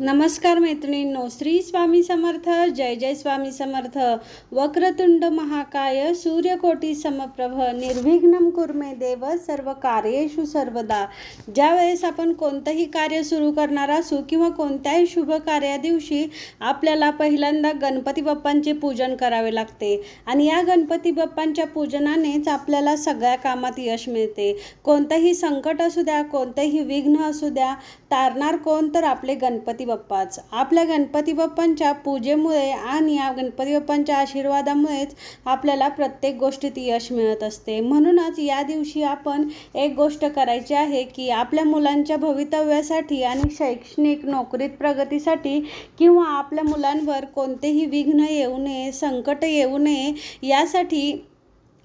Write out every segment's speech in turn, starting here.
नमस्कार मैत्रिणींनो श्री स्वामी समर्थ जय जय स्वामी समर्थ वक्रतुंड महाकाय सूर्यकोटी समप्रभ निर्विघ्न कुर्मे देव सर्व कार्येषु सर्वदा. ज्यावेळेस आपण कोणतंही कार्य सुरू करणार असू किंवा कोणत्याही शुभ कार्या दिवशी आपल्याला पहिल्यांदा गणपती बाप्पांचे पूजन करावे लागते. आणि या गणपती बाप्पांच्या पूजनानेच आपल्याला सगळ्या कामात यश मिळते. कोणतंही संकट असू द्या कोणतंही विघ्न असू द्या तारणार कोण तर आपले गणपती बाप्पाच. आपल्या गणपती बाप्पांच्या पूजेमुळे आणि या गणपती बाप्पांच्या आशीर्वादामुळेच आपल्याला प्रत्येक गोष्टीत यश मिळत असते. म्हणूनच या दिवशी आपण एक गोष्ट करायची आहे की आपल्या मुलांच्या भवितव्यासाठी आणि शैक्षणिक नोकरीत प्रगतीसाठी किंवा आपल्या मुलांवर कोणतेही विघ्न येऊ नये संकट येऊ नये यासाठी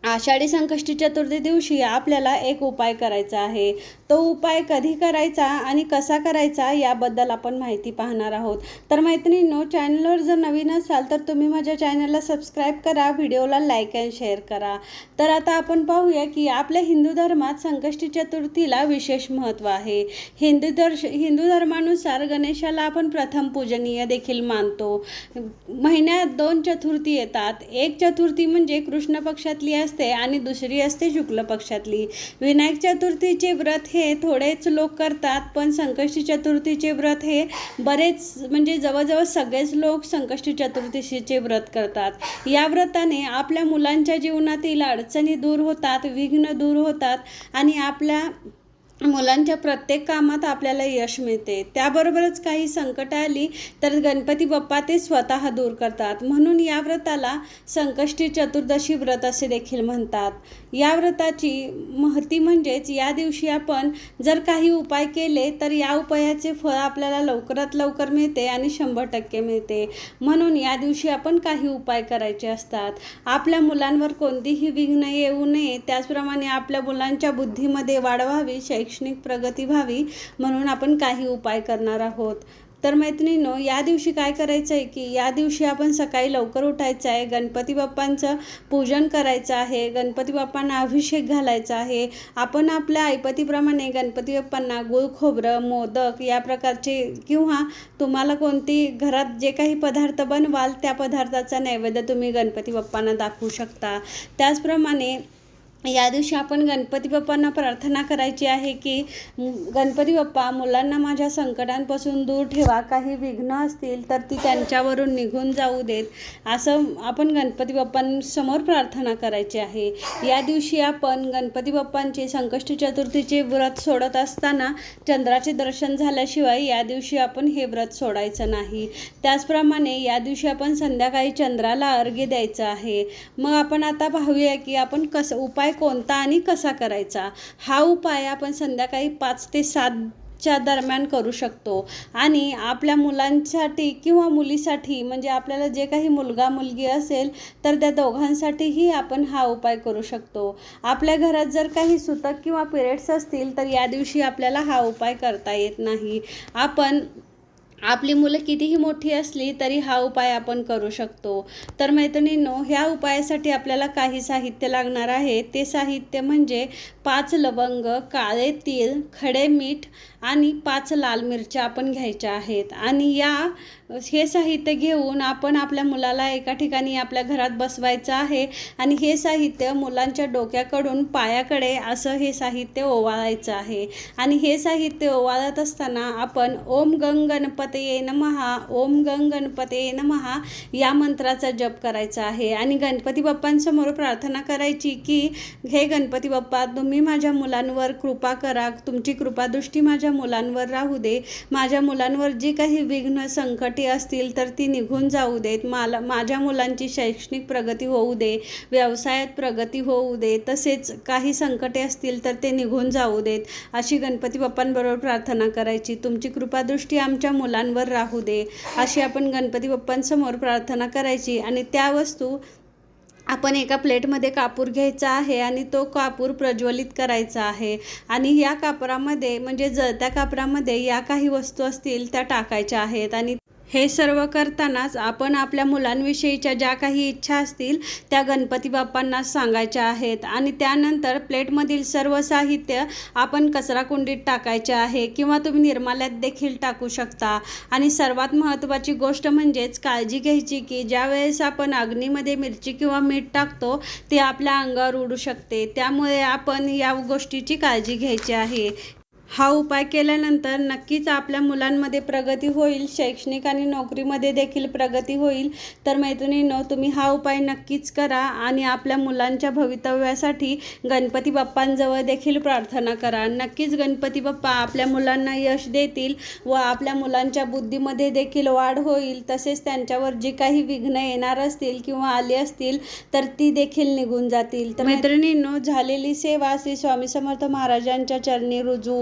आषाढी संकष्टी चतुर्थी दिवशी आपल्याला एक उपाय करायचा आहे. तो उपाय कधी करायचा आणि कसा करायचा याबद्दल आपण माहिती पाहणार आहोत. तर मैत्रिणींनो चॅनलवर जर नवीन असाल तर तुम्ही माझ्या चॅनलला सबस्क्राईब करा व्हिडिओला लाईक अँड शेअर करा. तर आता आपण पाहूया की आपल्या हिंदू धर्मात संकष्टी चतुर्थीला विशेष महत्त्व आहे. हिंदू दर्श हिंदू धर्मानुसार गणेशाला आपण प्रथम पूजनीय देखील मानतो. महिन्यात दोन चतुर्थी येतात. एक चतुर्थी म्हणजे कृष्ण पक्षातली असते आणि दुसरी असते शुक्ल पक्षातली. विनायक चतुर्थीचे व्रत हे थोडेच लोक करतात पण संकष्टी चतुर्थीचे व्रत हे बरेच म्हणजे जवळजवळ सगळेच लोक संकष्टी चतुर्थीचे व्रत करतात. या व्रताने आपल्या मुलांच्या जीवनातील अडचणी दूर होतात विघ्न दूर होतात आणि आपल्या मुलांच्या प्रत्येक कामात आपल्याला यश मिळते. त्याबरोबरच काही संकट आली तर गणपती बाप्पा ते स्वतः दूर करतात. म्हणून या व्रताला संकष्टी चतुर्दशी व्रत असे देखील म्हणतात. या व्रताची महती म्हणजेच या दिवशी आपण जर काही उपाय केले तर या उपायाचे फळ आपल्याला लवकरात लवकर मिळते आणि शंभर टक्के मिळते. म्हणून या दिवशी आपण काही उपाय करायचे असतात. आपल्या मुलांवर कोणतीही विघ्न येऊ नये. त्याचप्रमाणे आपल्या मुलांच्या बुद्धीमध्ये वाढ व्हावी शैक्षणिक प्रगती व्हावी म्हणून आपण काही उपाय करणार आहोत. तर मैत्रिणींनो या दिवशी काय करायचं आहे की या दिवशी आपण सकाळी लवकर उठायचं आहे. गणपती बाप्पांचं पूजन करायचं आहे. गणपती बाप्पांना अभिषेक घालायचा आहे. आपण आपल्या ऐपतीप्रमाणे गणपती बाप्पांना गुळ खोबरं मोदक या प्रकारचे किंवा तुम्हाला कोणती घरात जे काही पदार्थ बनवाल त्या पदार्थाचा नैवेद्य तुम्ही गणपती बाप्पांना दाखवू शकता. त्याचप्रमाणे या दिवशी आपण गणपती बाप्पांना प्रार्थना करायची आहे की गणपती बाप्पा मुलांना माझ्या संकटांपासून दूर ठेवा. काही विघ्न असतील तर ती त्यांच्यावरून निघून जाऊ देत. असं आपण गणपती बाप्पांसमोर प्रार्थना करायची आहे. या दिवशी आपण गणपती बाप्पांचे संकष्ट चतुर्थीचे व्रत सोडत असताना चंद्राचे दर्शन झाल्याशिवाय या दिवशी आपण हे व्रत सोडायचं नाही. त्याचप्रमाणे या दिवशी आपण संध्याकाळी चंद्राला अर्घ्य द्यायचं आहे. मग आपण आता पाहूया की आपण कसं उपाय उपाय कोणता आणि कसा करायचा? हा उपाय आपण संध्याकाळी पाच ते सात च्या दरम्यान करू शकतो. आणि आपल्या मुलांसाठी किंवा मुलीसाठी म्हणजे आपल्याला जे काही मुलगा मुलगी असेल तर त्या दोघांसाठीही आपण हा उपाय करू शकतो. आपल्या घरात जर काही सुतक किंवा पिरियड्स असतील तर या दिवशी आपल्याला हा उपाय करता येत नाही. आपण आपली मुलं कितीही मोठी असली तरी हा उपाय आपण करू शकतो. तर मैत्रिणींनो ह्या उपायासाठी आपल्याला काही साहित्य लागणार आहे. ते साहित्य म्हणजे पाच लवंग काळे तीळ खडे मीठ आणि पाच लाल मिरच्या आपण घ्यायच्या आहेत. आणि या हे साहित्य घेऊन आपण आपल्या मुलाला एका ठिकाणी आपल्या घरात बसवायचं आहे आणि हे साहित्य मुलांच्या डोक्याकडून पायाकडे असं हे साहित्य ओवाळायचं आहे. आणि हे साहित्य ओवाळत असताना आपण ओम गंग गणपतये नमहा ओम गंग गणपतये नमहा या मंत्राचा जप करायचा आहे. आणि गणपती बाप्पांसमोर प्रार्थना करायची की हे गणपती बाप्पा तुम्ही माझ्या मुलांवर कृपा करा. तुमची कृपादृष्टी माझ्या मुलांवर राहू दे. माझ्या मुलांवर जी काही विघ्न संकटे असतील तर ती निघून जाऊ देत. मला माझ्या मुलांची शैक्षणिक प्रगती होऊ दे. व्यवसायात प्रगती होऊ दे. तसेच काही संकटे असतील तर ते निघून जाऊ देत. अशी गणपती बाप्पांबरोबर प्रार्थना करायची. तुमची कृपादृष्टी आमच्या मुला मुलांवर राहू दे अशी आपण गणपती बाप्पांसमोर प्रार्थना करायची. आणि त्या वस्तू आपण एका प्लेटमध्ये कापूर घ्यायचा आहे आणि तो कापूर प्रज्वलित करायचा आहे. आणि या कापरामध्ये म्हणजे जळत्या कापरामध्ये या काही वस्तू असतील त्या टाकायच्या आहेत. आणि हे सर्व करतानाच आपण आपल्या मुलांविषयीच्या ज्या काही इच्छा असतील त्या गणपती बाप्पांना सांगायच्या आहेत. आणि त्यानंतर प्लेटमधील सर्व साहित्य आपण कचराकुंडीत टाकायचे आहे किंवा तुम्ही निर्माल्यात देखील टाकू शकता. आणि सर्वात महत्त्वाची गोष्ट म्हणजेच काळजी घ्यायची की ज्यावेळेस आपण अग्नीमध्ये मिरची किंवा मीठ टाकतो ते आपल्या अंगावर उडू शकते. त्यामुळे आपण या गोष्टीची काळजी घ्यायची आहे. हा उपाय केल्यानंतर नक्कीच आपल्या मुलांमध्ये प्रगती होईल शैक्षणिक आणि नोकरीमध्ये देखील प्रगती होईल. तर मैत्रिणींनो तुम्ही हा उपाय नक्कीच करा आणि आपल्या मुलांच्या भवितव्यासाठी गणपती बाप्पांजवळ देखील प्रार्थना करा. नक्कीच गणपती बाप्पा आपल्या मुलांना यश देतील व आपल्या मुलांच्या बुद्धीमध्ये देखील वाढ होईल. तसेच त्यांच्यावर जी काही विघ्न येणार असतील किंवा आली असतील तर ती देखील निघून जातील. तर मैत्रिणींनो झालेली सेवा श्री स्वामी समर्थ महाराजांच्या चरणी रुजू